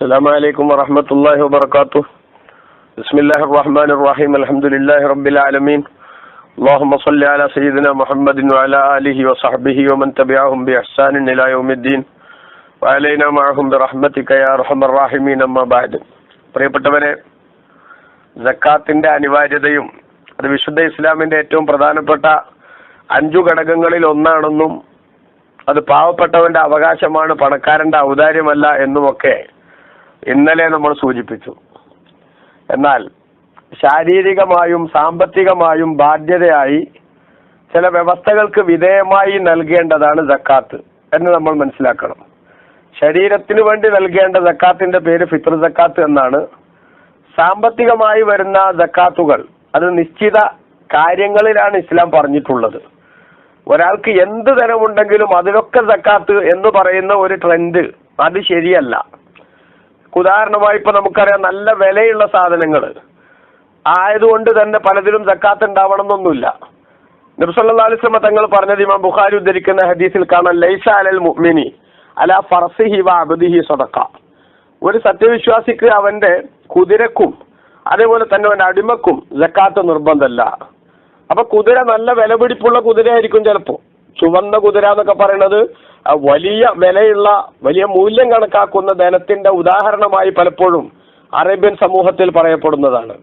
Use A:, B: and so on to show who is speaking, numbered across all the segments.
A: السلام عليكم ورحمة الله وبركاته بسم الله الرحمن الرحيم الحمد لله رب العالمين اللهم صل على سيدنا محمد وعلى آله وصحبه ومن تبعهم بإحسان إلى يوم الدين وعلينا معهم برحمتك يا أرحم الراحمين أما بعد പ്രിയപ്പെട്ടവരെ ജക്കാത്തിന്റെ അനിവാര്യതയും അത് വിശുദ്ധ ഇസ്ലാമിന്റെ ഏറ്റവും പ്രധാനപ്പെട്ട അഞ്ചു ഘടകങ്ങളിൽ ഒന്നാണെന്നും അത് പാവപ്പെട്ടവന്റെ അവകാശമാണ് പണക്കാരന്റെ ഔദാര്യമല്ല എന്നുമൊക്കെ ഇന്നലെ നമ്മൾ സൂചിപ്പിച്ചു. എന്നാൽ ശാരീരികമായും സാമ്പത്തികമായും ബാധ്യതയായി ചില വ്യവസ്ഥകൾക്ക് വിധേയമായി നൽകേണ്ടതാണ് ജക്കാത്ത് എന്ന് നമ്മൾ മനസ്സിലാക്കണം. ശരീരത്തിന് വേണ്ടി നൽകേണ്ട ജക്കാത്തിന്റെ പേര് ഫിത്ർ ജക്കാത്ത് എന്നാണ്. സാമ്പത്തികമായി വരുന്ന ജക്കാത്തുകൾ അത് നിശ്ചിത കാര്യങ്ങളിലാണ് ഇസ്ലാം പറഞ്ഞിട്ടുള്ളത്. ഒരാൾക്ക് എന്ത് തരമുണ്ടെങ്കിലും അതിലൊക്കെ ജക്കാത്ത് എന്ന് പറയുന്ന ഒരു ട്രെൻഡ് അത് ശരിയല്ല. ഉദാഹരണമായി ഇപ്പൊ നമുക്കറിയാം നല്ല വിലയുള്ള സാധനങ്ങൾ ആയതുകൊണ്ട് തന്നെ പലതിലും സക്കാത്ത് ഉണ്ടാവണം എന്നൊന്നുമില്ല നബ്സല്ലാ അലിസ്ലമ തങ്ങൾ പറഞ്ഞത് ഇമാം ബുഖാരി ഉദ്ധരിക്കുന്ന ഹദീസിൽ കാണാൻ ലൈസ അലൽ മുഅ്മിനി അല ഫർസിഹി വ അബ്ദിഹി സദക്ക ഒരു സത്യവിശ്വാസിക്ക് അവന്റെ കുതിരക്കും അതേപോലെ തന്നെ അവന്റെ അടിമക്കും ജക്കാത്ത് നിർബന്ധമല്ല. അപ്പൊ കുതിര നല്ല വില പിടിപ്പുള്ള കുതിരയായിരിക്കും ചിലപ്പോ. ചുവന്ന കുതിര എന്നൊക്കെ പറയുന്നത് വലിയ വിലയുള്ള വലിയ മൂല്യം കണക്കാക്കുന്ന ധനത്തിന്റെ ഉദാഹരണമായി പലപ്പോഴും അറേബ്യൻ സമൂഹത്തിൽ പറയപ്പെടുന്നതാണ്.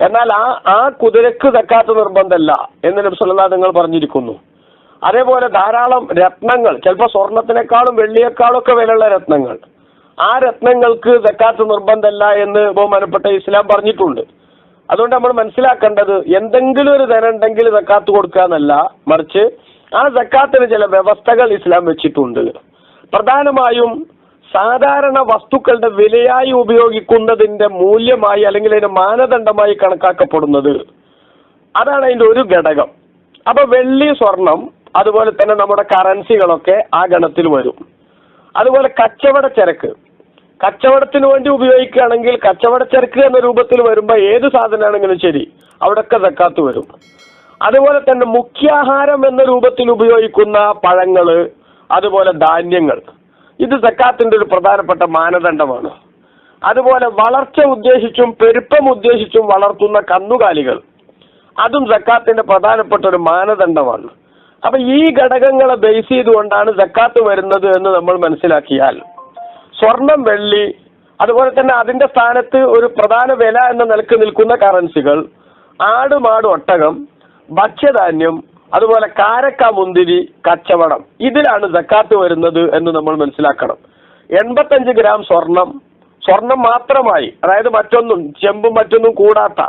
A: എന്നാൽ ആ ആ കുതിരക്ക് തക്കാത്ത നിർബന്ധമല്ല എന്ന് നബ്സല്ലാ നിങ്ങൾ പറഞ്ഞിരിക്കുന്നു. അതേപോലെ ധാരാളം രത്നങ്ങൾ ചിലപ്പോൾ സ്വർണത്തിനേക്കാളും വെള്ളിയേക്കാളും ഒക്കെ വിലയുള്ള രത്നങ്ങൾ. ആ രത്നങ്ങൾക്ക് തക്കാത്ത നിർബന്ധമല്ല എന്ന് ബഹുമാനപ്പെട്ട ഇസ്ലാം പറഞ്ഞിട്ടുണ്ട്. അതുകൊണ്ട് നമ്മൾ മനസ്സിലാക്കേണ്ടത് എന്തെങ്കിലും ഒരു ധനം ഉണ്ടെങ്കിൽ സക്കാത്ത് കൊടുക്കുക എന്നല്ല മറിച്ച് ആ സക്കാത്തിന് ചില വ്യവസ്ഥകൾ ഇസ്ലാം വെച്ചിട്ടുണ്ട്. പ്രധാനമായും സാധാരണ വസ്തുക്കളുടെ വിലയായി ഉപയോഗിക്കുന്നതിന്റെ മൂല്യമായി അല്ലെങ്കിൽ അതിന്റെ മാനദണ്ഡമായി കണക്കാക്കപ്പെടുന്നത്. അതാണ് അതിന്റെ ഒരു ഘടകം. അപ്പൊ വെള്ളി സ്വർണം അതുപോലെ തന്നെ നമ്മുടെ കറൻസികളൊക്കെ ആ ഗണത്തിൽ വരും. അതുപോലെ കച്ചവട ചരക്ക്. കച്ചവടത്തിന് വേണ്ടി ഉപയോഗിക്കുകയാണെങ്കിൽ കച്ചവട ചരക്ക് എന്ന രൂപത്തിൽ വരുമ്പോൾ ഏത് സാധനമാണെങ്കിലും ശരി അവിടെയൊക്കെ സക്കാത്ത് വരും. അതുപോലെ തന്നെ മുഖ്യാഹാരം എന്ന രൂപത്തിൽ ഉപയോഗിക്കുന്ന പഴങ്ങൾ അതുപോലെ ധാന്യങ്ങൾ. ഇത് സക്കാത്തിന്റെ ഒരു പ്രധാനപ്പെട്ട മാനദണ്ഡമാണ്. അതുപോലെ വളർച്ച ഉദ്ദേശിച്ചും പെരുപ്പം ഉദ്ദേശിച്ചും വളർത്തുന്ന കന്നുകാലികൾ. അതും സക്കാത്തിന്റെ പ്രധാനപ്പെട്ട ഒരു മാനദണ്ഡമാണ്. അപ്പൊ ഈ ഘടകങ്ങളെ ബേസ് ചെയ്തുകൊണ്ടാണ് സക്കാത്ത് വരുന്നത് എന്ന് നമ്മൾ മനസ്സിലാക്കിയാൽ സ്വർണം വെള്ളി അതുപോലെ തന്നെ അതിന്റെ സ്ഥാനത്ത് ഒരു പ്രധാന വില എന്ന നിലയ്ക്ക് നിൽക്കുന്ന കറൻസികൾ ആട് മാട് ഒട്ടകം ഭക്ഷ്യധാന്യം അതുപോലെ കാരക്ക മുന്തിരി കച്ചവടം. ഇതിലാണ് ജക്കാത്ത് വരുന്നത് എന്ന് നമ്മൾ മനസ്സിലാക്കണം. എൺപത്തഞ്ച് ഗ്രാം സ്വർണം. സ്വർണം മാത്രമായി. അതായത് മറ്റൊന്നും ചെമ്പും മറ്റൊന്നും കൂടാത്ത.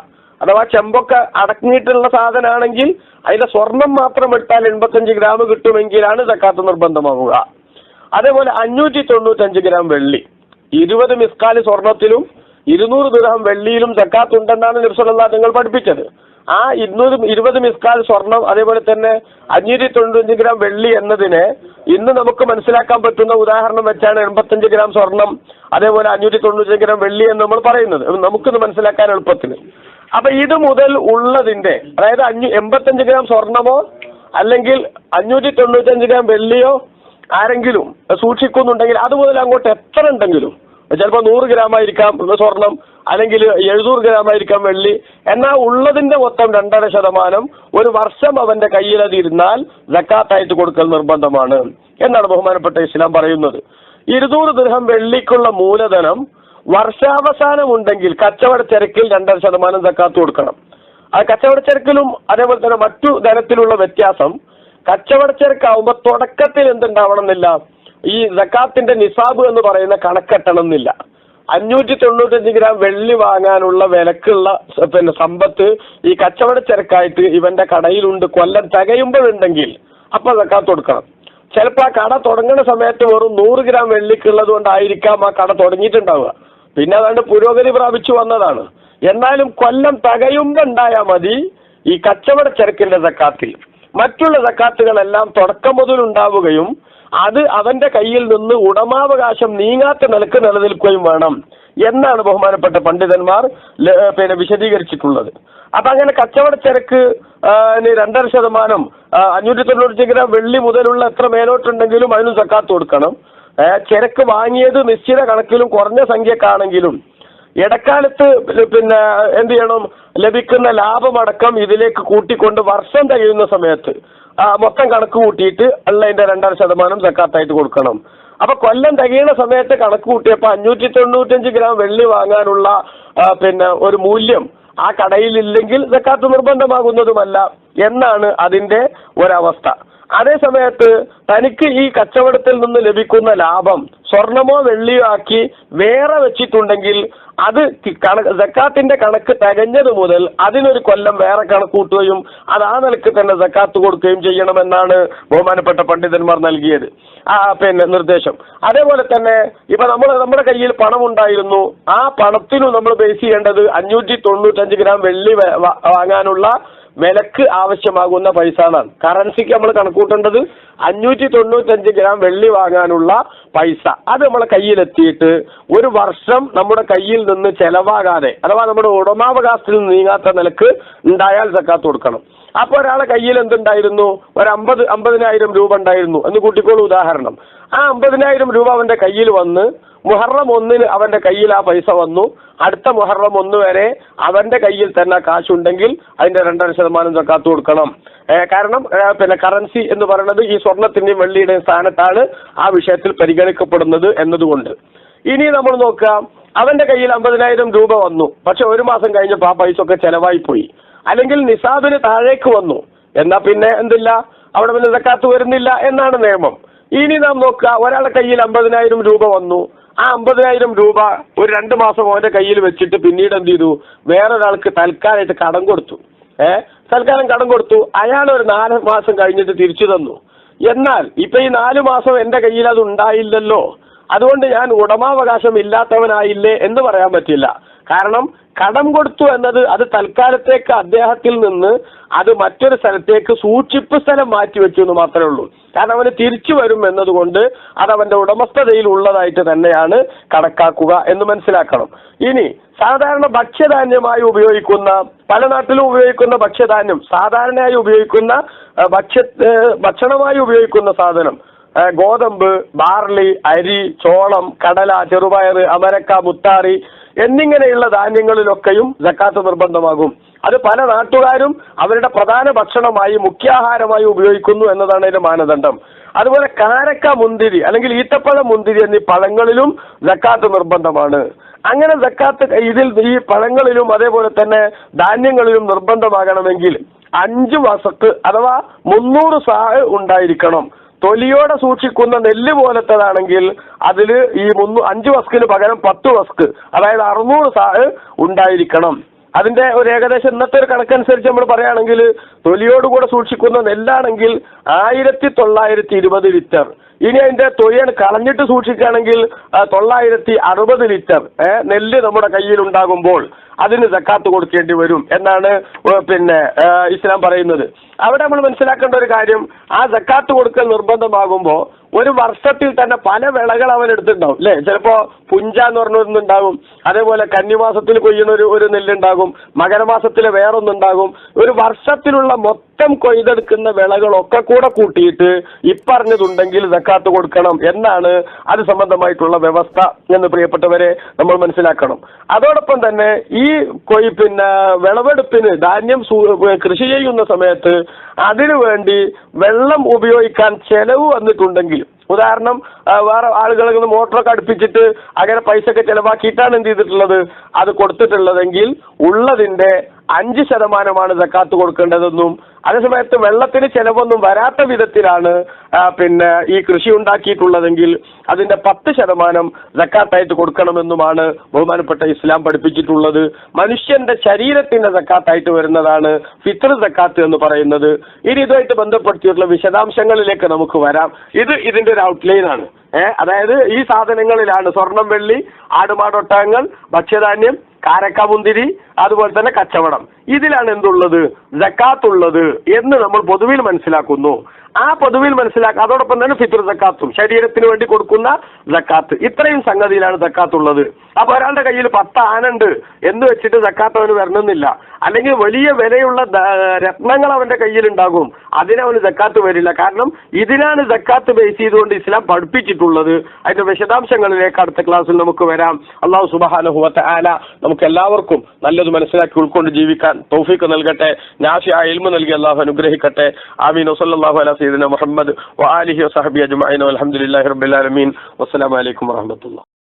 A: അഥവാ ചെമ്പൊക്കെ അടങ്ങിയിട്ടുള്ള സാധനമാണെങ്കിൽ അതിന്റെ സ്വർണം മാത്രം എടുത്താൽ എൺപത്തഞ്ച് ഗ്രാം കിട്ടുമെങ്കിലാണ് സക്കാത്ത് നിർബന്ധമാവുക. അതേപോലെ അഞ്ഞൂറ്റി തൊണ്ണൂറ്റഞ്ച് ഗ്രാം വെള്ളി. ഇരുപത് മിസ്കാൽ സ്വർണത്തിലും ഇരുന്നൂറ് ദിർഹം വെള്ളിയിലും ജക്കാത്ത് ഉണ്ടെന്നാണ് നിർസല നിങ്ങൾ പഠിപ്പിച്ചത്. ആ ഇരുന്നൂറ് ഇരുപത് മിസ്കാൽ സ്വർണം അതേപോലെ തന്നെ അഞ്ഞൂറ്റി തൊണ്ണൂറ്റഞ്ച് ഗ്രാം വെള്ളി എന്നതിനെ ഇന്ന് നമുക്ക് മനസ്സിലാക്കാൻ പറ്റുന്ന ഉദാഹരണം വെച്ചാണ് എൺപത്തഞ്ച് ഗ്രാം സ്വർണം അതേപോലെ അഞ്ഞൂറ്റി തൊണ്ണൂറ്റഞ്ച് ഗ്രാം വെള്ളി എന്ന് നമ്മൾ പറയുന്നത്. നമുക്കിന്ന് മനസ്സിലാക്കാൻ എളുപ്പത്തിന്. അപ്പൊ ഇത് മുതൽ ഉള്ളതിന്റെ അതായത് അഞ്ഞൂ എൺപത്തഞ്ച് ഗ്രാം സ്വർണമോ അല്ലെങ്കിൽ അഞ്ഞൂറ്റി തൊണ്ണൂറ്റഞ്ച് ഗ്രാം വെള്ളിയോ ആരെങ്കിലും സൂക്ഷിക്കുന്നുണ്ടെങ്കിൽ അത് മുതൽ അങ്ങോട്ട് എത്ര ഉണ്ടെങ്കിലും ചിലപ്പോൾ നൂറ് ഗ്രാം ആയിരിക്കാം സ്വർണം അല്ലെങ്കിൽ എഴുന്നൂറ് ഗ്രാം ആയിരിക്കാം വെള്ളി. എന്നാൽ ഉള്ളതിന്റെ മൊത്തം രണ്ടര ശതമാനം ഒരു വർഷം അവന്റെ കയ്യിൽ അതിരുന്നാൽ ജക്കാത്തായിട്ട് കൊടുക്കൽ നിർബന്ധമാണ് എന്നാണ് ബഹുമാനപ്പെട്ട ഇസ്ലാം പറയുന്നത്. ഇരുന്നൂറ് ദൃഹം വെള്ളിക്കുള്ള മൂലധനം വർഷാവസാനം ഉണ്ടെങ്കിൽ കച്ചവട ചരക്കിൽ രണ്ടര ശതമാനം ജക്കാത്ത് കൊടുക്കണം. ആ കച്ചവട ചരക്കിലും അതേപോലെ തന്നെ മറ്റു ധനത്തിലുള്ള വ്യത്യാസം കച്ചവട ചരക്കാവുമ്പോൾ തുടക്കത്തിൽ എന്തുണ്ടാവണം എന്നില്ല ഈ ജക്കാത്തിന്റെ നിസാബ് എന്ന് പറയുന്ന കണക്കെട്ടണം എന്നില്ല അഞ്ഞൂറ്റി തൊണ്ണൂറ്റഞ്ച് ഗ്രാം വെള്ളി വാങ്ങാനുള്ള വിലക്കുള്ള പിന്നെ സമ്പത്ത് ഈ കച്ചവട ചരക്കായിട്ട് ഇവന്റെ കടയിലുണ്ട് കൊല്ലം തികയുമ്പോഴുണ്ടെങ്കിൽ അപ്പൊ ജക്കാത്ത് കൊടുക്കണം. ചിലപ്പോൾ ആ കട തുടങ്ങുന്ന സമയത്ത് വെറും നൂറ് ഗ്രാം വെള്ളിക്കുള്ളത് കൊണ്ടായിരിക്കാം ആ കട തുടങ്ങിയിട്ടുണ്ടാവുക. പിന്നെ അതാണ്ട് പുരോഗതി പ്രാപിച്ചു വന്നതാണ്. എന്നാലും കൊല്ലം തകയുമ്പോ ഉണ്ടായാൽ മതി ഈ കച്ചവട ചരക്കിന്റെ സക്കാത്തിൽ. മറ്റുള്ള സക്കാത്തുകളെല്ലാം തുടക്കം മുതൽ ഉണ്ടാവുകയും അത് അവന്റെ കയ്യിൽ നിന്ന് ഉടമാവകാശം നീങ്ങാത്ത നിലയ്ക്ക് നിലനിൽക്കുകയും വേണം എന്നാണ് ബഹുമാനപ്പെട്ട പണ്ഡിതന്മാർ പിന്നെ വിശദീകരിച്ചിട്ടുള്ളത്. അപ്പൊ അങ്ങനെ കച്ചവട ചരക്ക് ആ, ന് രണ്ടര ശതമാനം അഞ്ഞൂറ്റി തൊണ്ണൂറ്റി ഗ്രാം വെള്ളി മുതലുള്ള എത്ര മേലോട്ടുണ്ടെങ്കിലും അതിനും സക്കാത്ത് കൊടുക്കണം. ചരക്ക് വാങ്ങിയത് നിശ്ചിത കണക്കിലും കുറഞ്ഞ സംഖ്യക്കാണെങ്കിലും ഇടക്കാലത്ത് പിന്നെ എന്ത് ചെയ്യണം? ലഭിക്കുന്ന ലാഭമടക്കം ഇതിലേക്ക് കൂട്ടിക്കൊണ്ട് വർഷം കഴിയുന്ന സമയത്ത് മൊത്തം കണക്ക് കൂട്ടിയിട്ട് ഉള്ളതിന്റെ രണ്ടര ശതമാനം സക്കാത്തായിട്ട് കൊടുക്കണം. അപ്പൊ കൊല്ലം തികയുന്ന സമയത്ത് കണക്ക് കൂട്ടിയപ്പോ അഞ്ഞൂറ്റി തൊണ്ണൂറ്റഞ്ച് ഗ്രാം വെള്ളി വാങ്ങാനുള്ള പിന്നെ ഒരു മൂല്യം ആ കടയിൽ ഇല്ലെങ്കിൽ സക്കാത്ത് നിർബന്ധമാകുന്നതുമല്ല എന്നാണ് അതിന്റെ ഒരവസ്ഥ. അതേ സമയത്ത് തനിക്ക് ഈ കച്ചവടത്തിൽ നിന്ന് ലഭിക്കുന്ന ലാഭം സ്വർണമോ വെള്ളിയോ ആക്കി വേറെ വെച്ചിട്ടുണ്ടെങ്കിൽ അത് സക്കാത്തിന്റെ കണക്ക് തികഞ്ഞത് മുതൽ അതിനൊരു കൊല്ലം വേറെ കണക്ക് കൂട്ടുകയും അത് ആ നിലയ്ക്ക് തന്നെ സക്കാത്ത് കൊടുക്കുകയും ചെയ്യണമെന്നാണ് ബഹുമാനപ്പെട്ട പണ്ഡിതന്മാർ നൽകിയത്. ആ പിന്നെ നിർദ്ദേശം. അതേപോലെ തന്നെ ഇപ്പൊ നമ്മൾ നമ്മുടെ കയ്യിൽ പണം ഉണ്ടായിരുന്നു. ആ പണത്തിനു നമ്മൾ ബേസ് ചെയ്യേണ്ടത് അഞ്ഞൂറ്റി തൊണ്ണൂറ്റഞ്ച് ഗ്രാം വെള്ളി വാങ്ങാനുള്ള വിലക്ക് ആവശ്യമാകുന്ന പൈസ എന്നാണ് കറൻസിക്ക് നമ്മൾ കണക്കൂട്ടേണ്ടത് അഞ്ഞൂറ്റി തൊണ്ണൂറ്റഞ്ച് ഗ്രാം വെള്ളി വാങ്ങാനുള്ള പൈസ. അത് നമ്മളെ കയ്യിലെത്തിയിട്ട് ഒരു വർഷം നമ്മുടെ കയ്യിൽ നിന്ന് ചെലവാകാതെ അഥവാ നമ്മുടെ ഉടമാവകാശത്തിൽ നീങ്ങാത്ത നിലയ്ക്ക് ഉണ്ടായാൽ സക്കാത്ത് കൊടുക്കണം. അപ്പൊ ഒരാളെ കയ്യിൽ എന്തുണ്ടായിരുന്നു? ഒരു അമ്പത് അമ്പതിനായിരം രൂപ ഉണ്ടായിരുന്നു. എന്ന് കൂട്ടിക്കോളൂ ഉദാഹരണം. ആ അമ്പതിനായിരം രൂപ അവന്റെ കയ്യിൽ വന്ന് മുഹറം ഒന്നിന് അവന്റെ കയ്യിൽ ആ പൈസ വന്നു. അടുത്ത മുഹറം ഒന്ന് വരെ അവന്റെ കയ്യിൽ തന്നെ കാശുണ്ടെങ്കിൽ അതിന്റെ രണ്ടര ശതമാനം സക്കാത്ത് കൊടുക്കണം. കാരണം പിന്നെ കറൻസി എന്ന് പറയുന്നത് ഈ സ്വർണത്തിന്റെയും വെള്ളിയുടെയും സ്ഥാനത്താണ് ആ വിഷയത്തിൽ പരിഗണിക്കപ്പെടുന്നത് എന്നതുകൊണ്ട്. ഇനി നമ്മൾ നോക്കുക അവന്റെ കയ്യിൽ അമ്പതിനായിരം രൂപ വന്നു. പക്ഷെ ഒരു മാസം കഴിഞ്ഞപ്പോൾ ആ പൈസ ഒക്കെ ചെലവായി പോയി. അല്ലെങ്കിൽ നിസാബിന് താഴേക്ക് വന്നു. എന്നാ പിന്നെ എന്തില്ല? അവിടെ പിന്നെ സക്കാത്ത് വരുന്നില്ല എന്നാണ് നിയമം. ഇനി നാം നോക്കുക ഒരാളുടെ കയ്യിൽ അമ്പതിനായിരം രൂപ വന്നു. ആ അമ്പതിനായിരം രൂപ ഒരു രണ്ട് മാസം അവന്റെ കയ്യിൽ വെച്ചിട്ട് പിന്നീട് എന്ത് ചെയ്തു? വേറൊരാൾക്ക് തൽക്കാലമായിട്ട് കടം കൊടുത്തു. ഏ? തൽക്കാലം കടം കൊടുത്തു. അയാൾ ഒരു നാല് മാസം കഴിഞ്ഞിട്ട് തിരിച്ചു തന്നു. എന്നാൽ ഇപ്പൊ ഈ നാല് മാസം എന്റെ കയ്യിൽ അത് ഉണ്ടായില്ലല്ലോ. അതുകൊണ്ട് ഞാൻ ഉടമാവകാശം ഇല്ലാത്തവനായില്ലേ എന്ന് പറയാൻ പറ്റില്ല. കാരണം കടം കൊടുത്തു എന്നത് അത് തൽക്കാലത്തേക്ക് അദ്ദേഹത്തിൽ നിന്ന് അത് മറ്റൊരു സ്ഥലത്തേക്ക് സൂക്ഷിപ്പ് സ്ഥലം മാറ്റി വെച്ചു എന്ന് മാത്രമേ ഉള്ളൂ. കാരണം അവന് തിരിച്ചു വരും എന്നതുകൊണ്ട് അത് അവന്റെ ഉടമസ്ഥതയിൽ ഉള്ളതായിട്ട് തന്നെയാണ് കണക്കാക്കുക എന്ന് മനസ്സിലാക്കണം. ഇനി സാധാരണ ഭക്ഷ്യധാന്യമായി ഉപയോഗിക്കുന്ന പല നാട്ടിലും ഉപയോഗിക്കുന്ന ഭക്ഷ്യധാന്യം സാധാരണയായി ഉപയോഗിക്കുന്ന ഭക്ഷ്യ ഭക്ഷണമായി ഉപയോഗിക്കുന്ന സാധനം ഗോതമ്പ് ബാർലി അരി ചോളം കടല ചെറുപയർ അമരക്ക മുത്താറി എന്നിങ്ങനെയുള്ള ധാന്യങ്ങളിലൊക്കെയും ജക്കാത്ത് നിർബന്ധമാകും. അത് പല നാട്ടുകാരും അവരുടെ പ്രധാന ഭക്ഷണമായി മുഖ്യാഹാരമായി ഉപയോഗിക്കുന്നു എന്നതാണ് അതിന്റെ മാനദണ്ഡം. അതുപോലെ കാരക്ക മുന്തിരി അല്ലെങ്കിൽ ഈത്തപ്പഴ മുന്തിരി എന്നീ പഴങ്ങളിലും ജക്കാത്ത് നിർബന്ധമാണ്. അങ്ങനെ ജക്കാത്ത് ഇതിൽ ഈ പഴങ്ങളിലും അതേപോലെ തന്നെ ധാന്യങ്ങളിലും നിർബന്ധമാകണമെങ്കിൽ അഞ്ച് വസത്ത് അഥവാ മുന്നൂറ് സാഹ് ഉണ്ടായിരിക്കണം. തൊലിയോടെ സൂക്ഷിക്കുന്ന നെല്ല് പോലത്തതാണെങ്കിൽ അതിൽ ഈ മുന്നൂ അഞ്ച് വസ്കിന് പകരം പത്ത് വസ്ക് അതായത് അറുന്നൂറ് സാ ഉണ്ടായിരിക്കണം. അതിന്റെ ഒരു ഏകദേശം ഇന്നത്തെ ഒരു കണക്കനുസരിച്ച് നമ്മൾ പറയുകയാണെങ്കിൽ തൊലിയോടുകൂടെ സൂക്ഷിക്കുന്ന നെല്ലാണെങ്കിൽ ആയിരത്തി തൊള്ളായിരത്തി ഇരുപത് ലിറ്റർ. ഇനി അതിന്റെ തൊലിയാണ് കളഞ്ഞിട്ട് സൂക്ഷിക്കുകയാണെങ്കിൽ തൊള്ളായിരത്തി അറുപത് ലിറ്റർ നെല്ല് നമ്മുടെ കയ്യിൽ ഉണ്ടാകുമ്പോൾ അതിന് സക്കാത്ത് കൊടുക്കേണ്ടി വരും എന്നാണ് പിന്നെ ഇസ്ലാം പറയുന്നത്. അവിടെ നമ്മൾ മനസ്സിലാക്കേണ്ട ഒരു കാര്യം ആ സക്കാത്ത് കൊടുക്കൽ നിർബന്ധമാകുമ്പോൾ ഒരു വർഷത്തിൽ തന്നെ പല വിളകൾ അവൻ എടുത്തിട്ടുണ്ടാവും അല്ലേ ചിലപ്പോ പുഞ്ച എന്ന് പറഞ്ഞൊന്നുണ്ടാവും അതേപോലെ കന്നിമാസത്തിൽ കൊയ്യുന്ന ഒരു ഒരു നെല്ലുണ്ടാകും മകരമാസത്തിലെ വേറൊന്നുണ്ടാകും. ഒരു വർഷത്തിലുള്ള മൊത്തം കൊയ്തെടുക്കുന്ന വിളകളൊക്കെ കൂടെ കൂട്ടിയിട്ട് ഇപ്പറഞ്ഞതുണ്ടെങ്കിൽ സക്കാത്ത് കൊടുക്കണം എന്നാണ് അത് സംബന്ധമായിട്ടുള്ള വ്യവസ്ഥ എന്ന് പ്രിയപ്പെട്ടവരെ നമ്മൾ മനസ്സിലാക്കണം. അതോടൊപ്പം തന്നെ ഈ കൊയ് പിന്നെ വിളവെടുപ്പിന് ധാന്യം കൃഷി ചെയ്യുന്ന സമയത്ത് അതിനു വേണ്ടി വെള്ളം ഉപയോഗിക്കാൻ ചെലവ് വന്നിട്ടുണ്ടെങ്കിൽ ഉദാഹരണം വേറെ ഇങ്ങനെ മോട്ടറൊക്കെ അടുപ്പിച്ചിട്ട് അങ്ങനെ പൈസ ഒക്കെ ചെലവാക്കിയിട്ടാണ് എന്ത് ചെയ്തിട്ടുള്ളത്? അത് കൊടുത്തിട്ടുള്ളതെങ്കിൽ ഉള്ളതിന്റെ അഞ്ച് ശതമാനമാണ് സക്കാത്ത് കൊടുക്കേണ്ടതെന്നും അതേസമയത്ത് വെള്ളത്തിന് ചെലവൊന്നും വരാത്ത വിധത്തിലാണ് പിന്നെ ഈ കൃഷി ഉണ്ടാക്കിയിട്ടുള്ളതെങ്കിൽ അതിന്റെ പത്ത് ശതമാനം സക്കാത്തായിട്ട് കൊടുക്കണമെന്നുമാണ് ബഹുമാനപ്പെട്ട ഇസ്ലാം പഠിപ്പിച്ചിട്ടുള്ളത്. മനുഷ്യന്റെ ശരീരത്തിന്റെ സക്കാത്തായിട്ട് വരുന്നതാണ് ഫിത്ര സക്കാത്ത് എന്ന് പറയുന്നത്. ഇനി ഇതുമായിട്ട് ബന്ധപ്പെടുത്തിയിട്ടുള്ള വിശദാംശങ്ങളിലേക്ക് നമുക്ക് വരാം. ഇത് ഇതിന്റെ ഒരു ഔട്ട്ലൈൻ ആണ്. ഏഹ് അതായത് ഈ സാധനങ്ങളിലാണ് സ്വർണം വെള്ളി ആടുമാടൊട്ടകങ്ങൾ ഭക്ഷ്യധാന്യം കാരക്ക മുന്തിരി അതുപോലെ തന്നെ കച്ചവടം. ഇതിലാണ് എന്തുള്ളത്? ജക്കാത്തുള്ളത് എന്ന് നമ്മൾ പൊതുവിൽ മനസ്സിലാക്കുന്നു. ആ പൊതുവിൽ മനസ്സിലാക്കുക അതോടൊപ്പം തന്നെ ഫിത്ർ ജക്കാത്തും ശരീരത്തിന് വേണ്ടി കൊടുക്കുന്ന ജക്കാത്ത്. ഇത്രയും സംഗതിയിലാണ് സക്കാത്ത് ഉള്ളത് അപ്പൊ ഒരാളുടെ കയ്യിൽ പത്ത് ആനുണ്ട് എന്ന് വെച്ചിട്ട് ജക്കാത്ത് അവന് വരണമെന്നില്ല. അല്ലെങ്കിൽ വലിയ വിലയുള്ള രത്നങ്ങൾ അവന്റെ കയ്യിൽ ഉണ്ടാകും അതിനവന് ജക്കാത്ത് വരില്ല. കാരണം ഇതിനാണ് ജക്കാത്ത് ബേസ് ചെയ്തുകൊണ്ട് ഇസ്ലാം പഠിപ്പിച്ചിട്ടുള്ളത്. അതിന്റെ വിശദാംശങ്ങളിലേക്ക് അടുത്ത ക്ലാസ്സിൽ നമുക്ക് വരാം. അള്ളാഹു സുബാനുഹുവത്തെ ആല നമുക്ക് എല്ലാവർക്കും നല്ലത് മനസ്സിലാക്കി ഉൾക്കൊണ്ട് ജീവിക്കാൻ തൗഫീഖ് നൽകട്ടെ നാഫി ആ ഇൽമ നൽകി അള്ളാഹു അനുഗ്രഹിക്കട്ടെ. ആമീൻ. വസല്ലല്ലാഹു അലാ സീദിന മുഹമ്മദ് വാലിഹി വസഹബി അജ്മഈൻ. വൽഹംദുലില്ലാഹി റബ്ബിൽ ആലമീൻ. വസ്സലാമു അലൈക്കും വറഹ്മത്തുള്ളാഹി.